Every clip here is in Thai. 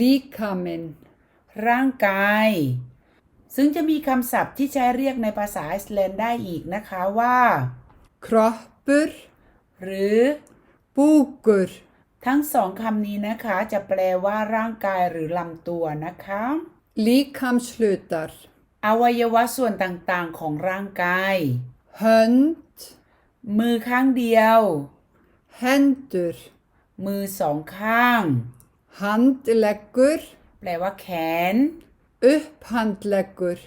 líkaminn, ร่างกาย ซึ่งจะมีคำศัพท์ที่ใช้เรียกในภาษาไอซ์แลนด์ได้อีกนะคะว่า kroppur, หรือ búkur, ทั้งสองคำนี้นะคะจะแปลว่าร่างกายหรือลำตัวนะคะ líkamshlutar, อวัยวะส่วนต่างๆของร่างกาย hönd, มือข้างเดียว hendur, มือสองข้าง handleggur, แปลว่าแขน upphandleggur,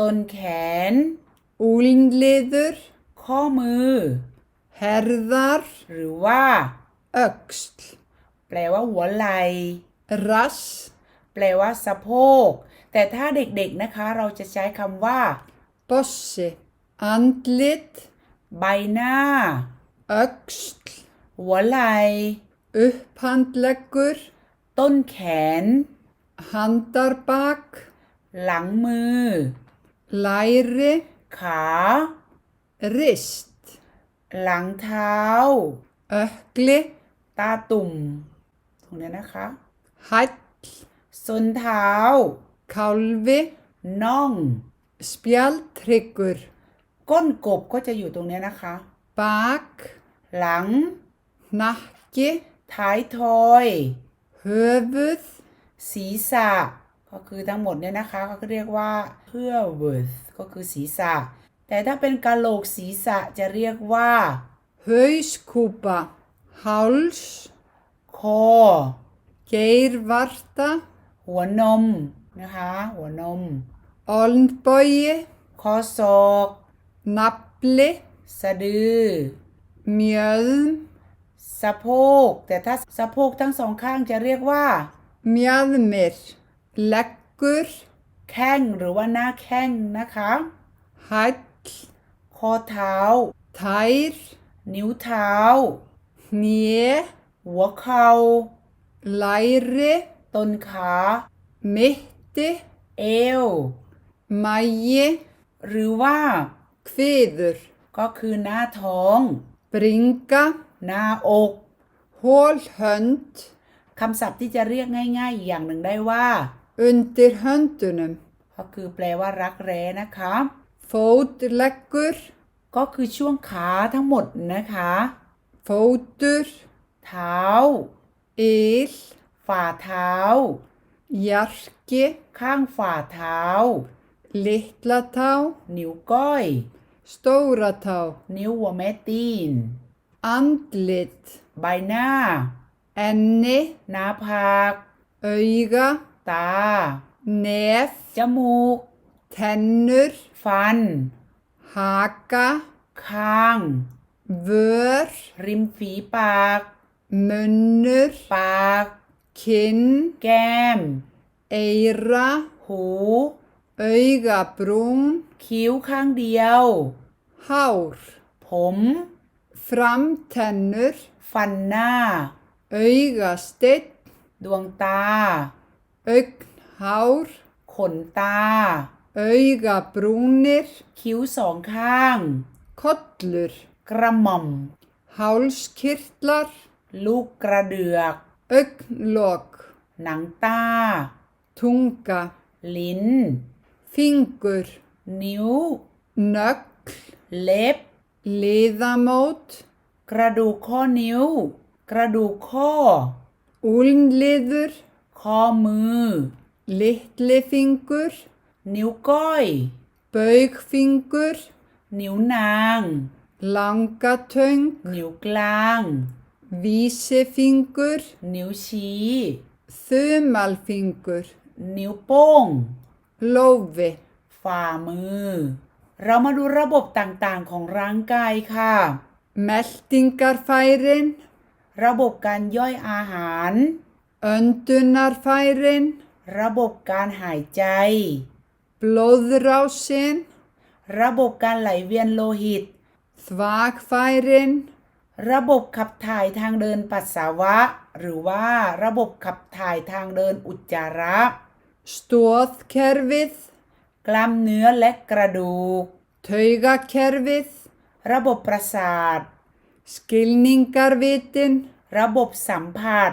ต้นแขน úlinliður, ข้อมือ herðar, หรือว่า öxl, แปลว่าหัวไหล่ rass, แปลว่าสะโพก แต่ถ้าเด็กๆนะคะเราจะใช้คำว่า bossi, andlit, ใบหน้า öxl, หัวไหล่ upphandleggur, ต้นแขน handarbak, หลังมือ læri, ขา rist, หลังเท้า ökli, ตาตุ่ม ตรงนี้นะคะ hæll, ส้นเท้า kálfi, น่อง spjaldhryggur, ก้นกบก็จะอยู่ตรงนี้นะคะ bak, หลัง hnakki, ท้ายทอย höfuð, ศีรษะ ก็คือทั้งหมดเนี่ยนะคะ ก็เรียกว่าเพื่อ worth ก็คือศีรษะ แต่ถ้าเป็นกะโหลกศีรษะจะเรียกว่า hauskúpa, háls, คอ geirvarta, หัวนมนะคะ หัวนม olnbogi, ข้อศอก nafli, สะดือ mjöðm, สะโพก แต่ถ้าสะโพกทั้งสองข้างจะเรียกว่า mjaðmir, leggur, แข้งหรือว่าหน้าแข้งนะคะ hæll, ข้อเท้า tær, นิ้วเท้า hné, หัวเข่า læri, ต้นขา mitti, เอว magi, หรือว่า kviður, ก็คือหน้าท้อง bringa, หน้าอก hól hönd, คำศัพท์ที่จะเรียกง่ายๆอีกอย่างหนึ่งได้ว่า undir höndunum, ก็คือแปลว่ารักแร้นะคะ fótleggur, ก็คือช่วงขาทั้งหมดนะคะ fótur, เท้า il, ฝ่าเท้า jarki, ข้างฝ่าเท้า litla tá, นิ้วก้อย stóra tá, นิ้วหัวแม่ตีน andlit, ใบหน้า enni, หน้าผาก auga, ตา nef, จมูก tennur, ฟัน haka, ข้าง vör, ริมฝีปาก munnur, ปาก kinn, แก้ม eira, หู augabrún, คิ้วข้างเดียว hár, ผม framtennur, ฟันหน้า augasteinn, ดวงตา augnhár, ขนตา augabrúnir, คิ้วสองข้าง kollur, กระหม่อม hálskirtlar, ลูกกระเดือก augnlok, หนังตา tunga, ลิ้น fingur, นิ้ว nögl, เล็บ liðamót, กระดูกข้อนิ้ว กระดูกข้อ úlnliður, ข้อมือ litlifingur, นิ้วก้อย baugfingur, นิ้วนาง langatöng, นิ้วกลาง vísifingur, นิ้วชี้ þumalfingur, นิ้วโป้ง lófi, ฝ่ามือ เรามาดูระบบต่างๆของร่างกายค่ะ meltingarfærin, ระบบการย่อยอาหาร öndunarfærin, ระบบการหายใจ blóðrásin, ระบบการไหลเวียนโลหิต þvagfærin, ระบบขับถ่ายทางเดินปัสสาวะ หรือว่าระบบขับถ่ายทางเดินอุจจาระ stóðkerfið, กล้ามเนื้อและกระดูก taugakerfið, ระบบประสาท skilningarvitin, ระบบสัมผัส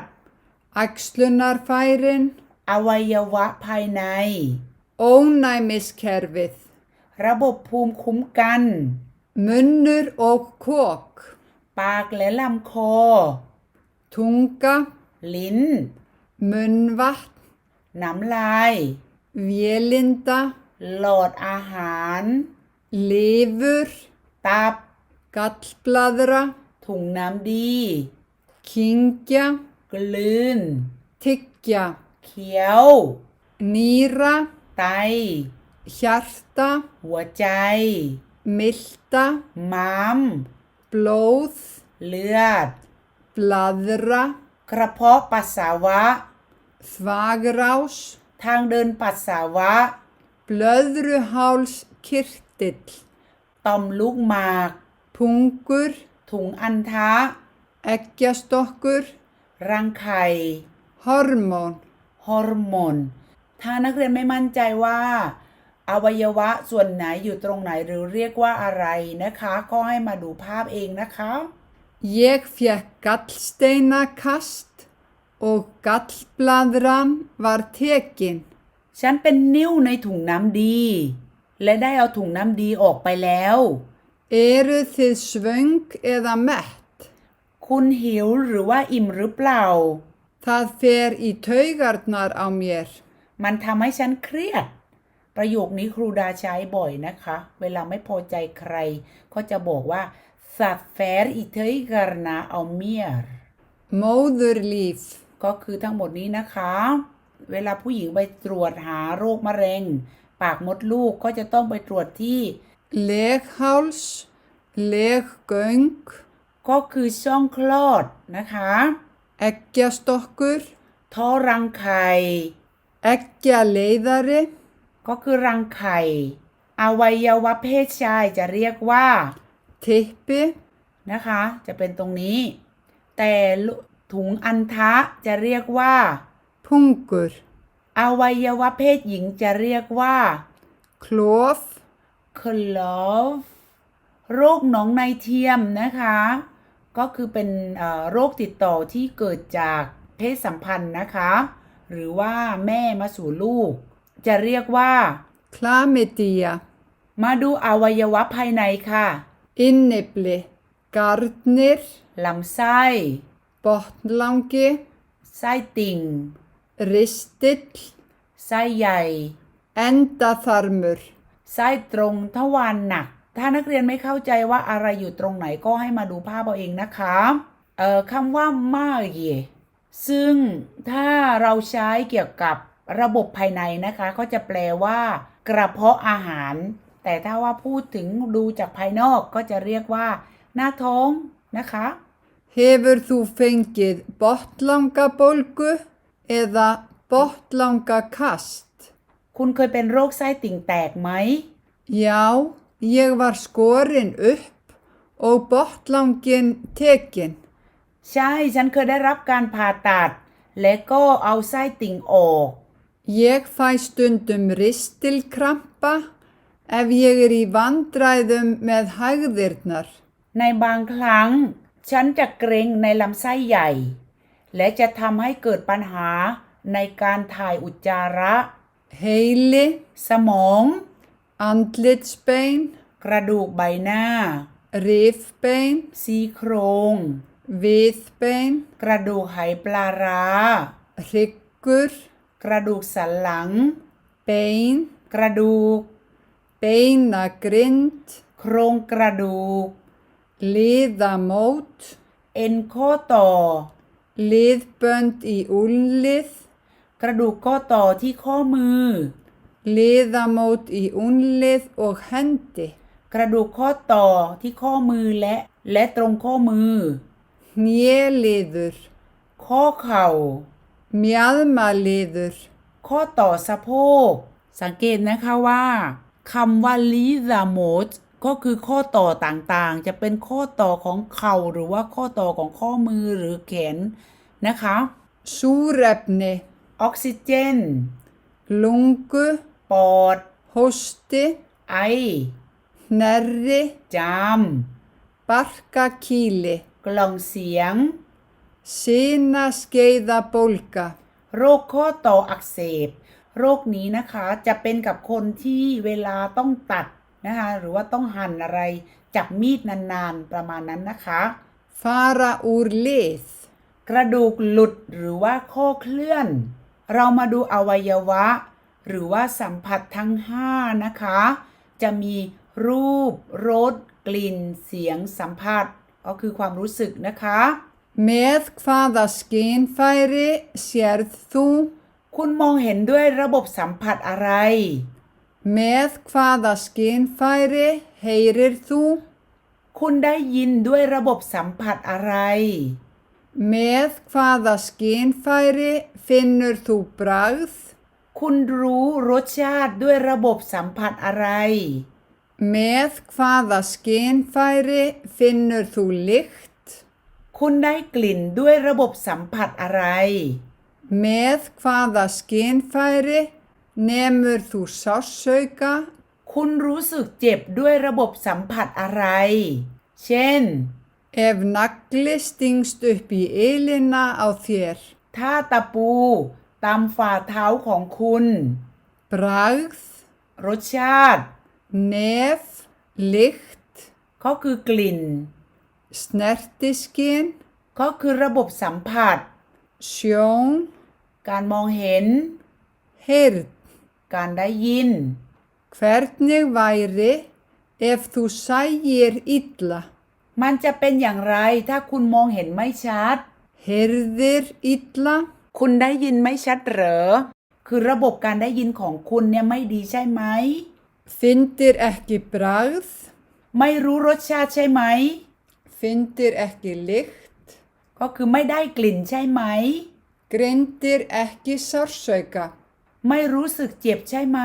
æxlunarfærin, อวัยวะภายใน ónæmiskerfið, ระบบภูมิคุ้มกัน munnur og kok, ปากและลำคอ tunga, ลิ้น munnvatn, น้ำลาย vélinda, หลอดอาหาร lifur, ตับ gallbladra, ถุงน้ำดี kyngja, กลืน tyggja, เคี้ยว nýra, ไต hjarta, หัวใจ milta, ม้าม blóð, เลือด blaðra, กระเพาะปัสสาวะ þvagrás, ทางเดินปัสสาวะ blöðruhálskirtill, ต่อมลูกหมาก pungur, ถุงอันทะ eggjastokkur, รังไข่ hormón, ฮอร์โมน ถ้านักเรียนไม่มั่นใจว่า อวัยวะส่วนไหนอยู่ตรงไหนหรือเรียกว่าอะไรนะคะ ก็ให้มาดูภาพเองนะคะ Ég fekk gallsteinakast og gallbladran var tekin. ฉันเป็นนิ้วในถุงน้ำดี และได้เอาถุงน้ำดีออกไปแล้ว Eru þið svöng eða mett? คุณหิวหรือว่าอิ่มหรือเปล่า Það fer í taugarnar á mér. มันทำให้ฉันเครียด ประโยคนี้ครูดาใช้บ่อยนะคะ เวลาไม่พอใจใคร ก็จะบอกว่า Það fer í taugarna á mér Móðurlíf. ก็คือทั้งหมดนี้นะคะ เวลาผู้หญิงไปตรวจหาโรคมะเร็ง ปากมดลูกก็จะต้องไปตรวจที่ Legháls. Leggöng. ก็คือช่องคลอดนะคะ Eggjastokkur. ท่อรังไข่ Eggjaleiðari. ก็คือรังไข่อวัยวะเพศชายจะเรียกว่า Tippi. นะคะ จะเป็นตรงนี้ แต่ถุงอันทะจะเรียกว่า Pungur. อวัยวะเพศหญิงจะเรียกว่า Klof. คลอฟโรคหนองในเทียมนะคะ ก็คือเป็นเอ่อโรคติดต่อที่เกิดจากเพศสัมพันธ์นะคะ หรือว่าแม่มาสู่ลูก จะเรียกว่า Chlamydia. มาดูอวัยวะภายในค่ะ Innibli. Garnir. ลำไส้ Botnlangi. ไส้ติ่ง Ristill. ไส้ใหญ่ Endaþarmur. ไส้ตรงทวารหนัก ถ้านักเรียนไม่เข้าใจว่าอะไรอยู่ตรงไหนก็ให้มาดูภาพเอาเองนะคะ เอ่อคำว่ามาเยซึ่งถ้าเราใช้เกี่ยวกับระบบภายในนะคะ ก็จะแปลว่า กระเพาะอาหาร แต่ถ้าว่าพูดถึงดูจากภายนอกก็จะเรียกว่า หน้าท้องนะคะ Hefur þú fengið botnlangabólgu eða botnlangakast? คุณเคยเป็นโรคไส้ติ่งแตกไหม Já, ég var skorin upp og botnlangin tekin. ใช่ ฉันเคยได้รับการผ่าตัด และก็เอาไส้ติ่งออก Ég fæ stundum ristilkrampa ef ég er í vandræðum með hægðirnar. ในบางครั้ง ฉันจะเกรงในลำไส้ใหญ่ และจะทำให้เกิดปัญหาในการถ่ายอุจจาระ Heili, สมอง andlitsbein, กระดูกใบหน้า rifbein, ซี่โครง viðbein, กระดูกไหปลาร้า hryggur, กระดูกสันหลัง bein, กระดูก beinagrind, โครงกระดูก liðamót, เอ็นข้อต่อ liðbönd í úlnlið, กระดูกข้อต่อที่ข้อมือ liðamót í úlnlið og hendi, กระดูกข้อต่อที่ข้อมือและ และตรงข้อมือ hnjeliður, ข้อเข่า mjaðmaliður, ข้อต่อสะโพกสังเกตนะคะว่าคำว่า ligament ก็คือข้อต่อต่างๆ จะเป็นข้อต่อของเข่าหรือว่าข้อต่อของข้อมือหรือแขนนะคะ súrefni, ออกซิเจน lungu, ปอด hósti, ไอ hnerri, จาม barkakýli, กล่องเสียง sinaskeiðabólga, โรคข้อต่ออักเสบ โรคนี้นะคะจะเป็นกับคนที่เวลาต้องตัด นะคะหรือว่าต้องหั่นอะไรจับมีดนานๆประมาณนั้นนะคะ fara úr lið, กระดูกหลุดหรือว่าข้อเคลื่อน เรามาดูอวัยวะ หรือว่าสัมผัสทั้ง 5 นะคะ จะมีรูปรสกลิ่น เสียงสัมผัส ก็คือความรู้สึกนะคะ með hvaða skynfæri sérð þú, คุณมองเห็นด้วยระบบสัมผัสอะไร með hvaða skynfæri heyrir þú, คุณได้ยินด้วยระบบสัมผัสอะไร með hvaða skynfæri finnur þú bragð, คุณรู้รสชาติด้วยระบบสัมผัสอะไร með hvaða skynfæri finnur þú lykt, คุณได้กลิ่นด้วยระบบสัมผัสอะไร með hvaða skynfæri nemur þú sársauka, คุณรู้สึกเจ็บด้วยระบบสัมผัสอะไร เช่น ef nagli stingst upp í ylina á þér, ถ้าตะปูตามฝ่าเท้าของคุณ bragð, รสชาติ nef, lykt, ก็คือกลิ่น snertiskyn, ก็คือระบบสัมผัส sjón, การมองเห็น heyrn. การได้ยิน Hvernig væri ef þú sægir illa, มันจะเป็นอย่างไรถ้าคุณมองเห็นไม่ชัด heyrðir illa, คุณได้ยินไม่ชัดเหรอ คือระบบการได้ยินของคุณเนี่ยไม่ดีใช่ไหม fyndir ekki bragð, ไม่รู้รสชาติใช่ไหม fyndir ekki lykt, ก็คือไม่ได้กลิ่นใช่ไหม greindir ekki sársauka, ไม่รู้สึกเจ็บใช่ไหม